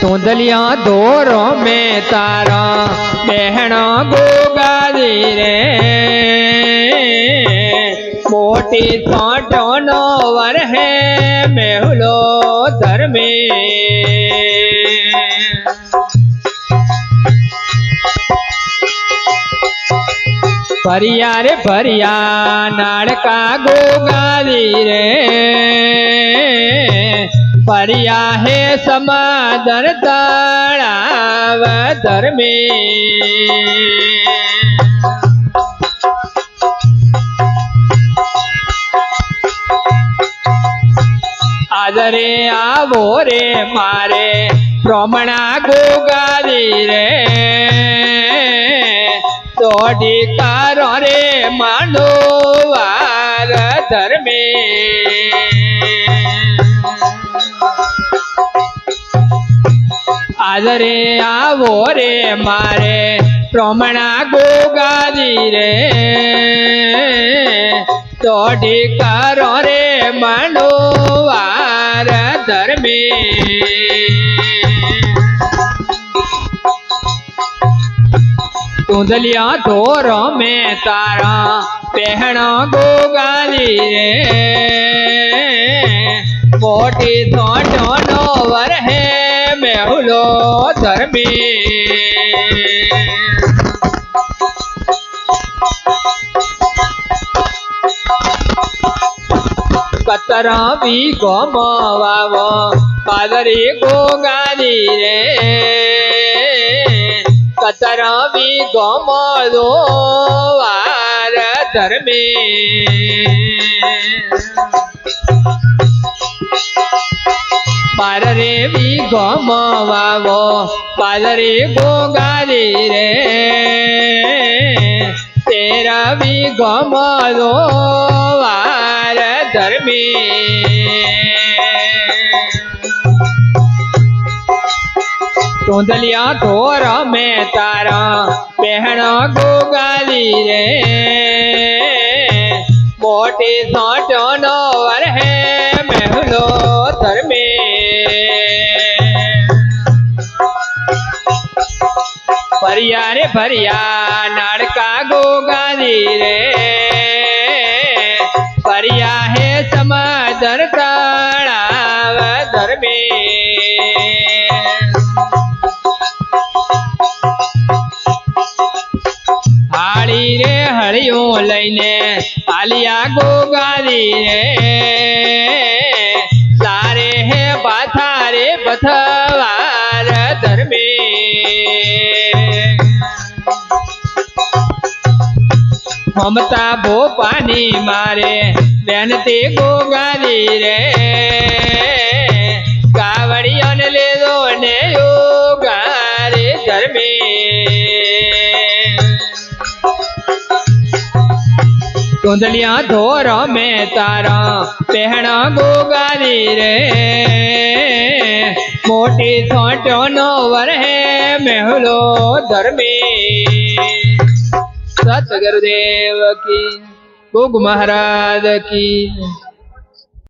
ધૂંધલિયા દોરો મેં તારા બહેણ ગોગાદી રે. મોટી છોટો નો વર હે મેહુલો ધર્મે. फरिया रे फरिया नाड़का गोगाली रे। फरिया है समादर ताड़ाव धर्मी। आदरे आवो रे मारे प्रमणा गोगा रे। તોડી કારો રે માનો વાર ધર્મે આદરે આવો રે મારે પ્રમણા ગોગાદી રે. તોડી કારો રે માનો વાર ધર્મે. તુંદલિયા ધોર મેં તારા પહેણા ગોગાલી રે મોટી થોટો નો વર હે મેહુલો ધર્મી કતરા બી ગોમવાવો પાદરી ગોગાલી રે કતરા બી ગોમદો વાર ધર્મે પારે બી ગોમવાવો પાદરી ગોગાલી રે તેરા બી ગોમદો વાર ધર્મે ટોંદલિયા ઢોર મેં તારા બહેણ ગોગાલી રે મોટી સોટો નો વર હે મેહુલો ધર્મે ફરિયા રે ફરિયા નાડકા ગોગાલી રે ફરિયા હે સમાદર તળાવ ધર્મે નું લઈને આલિયા ગોગારી રે તારે હે પાથારે પથવાર ધર્મે. મમતા ભોપાની મારે બેન તે ગોગારી રે કુંદલિયા ધોર મેં તારા પહેણા ગોગાલી રે મોટી સોટો નો વર હે મેહુલો ધર્મે સત ગુરુદેવ કી ગોગ મહારાજ કી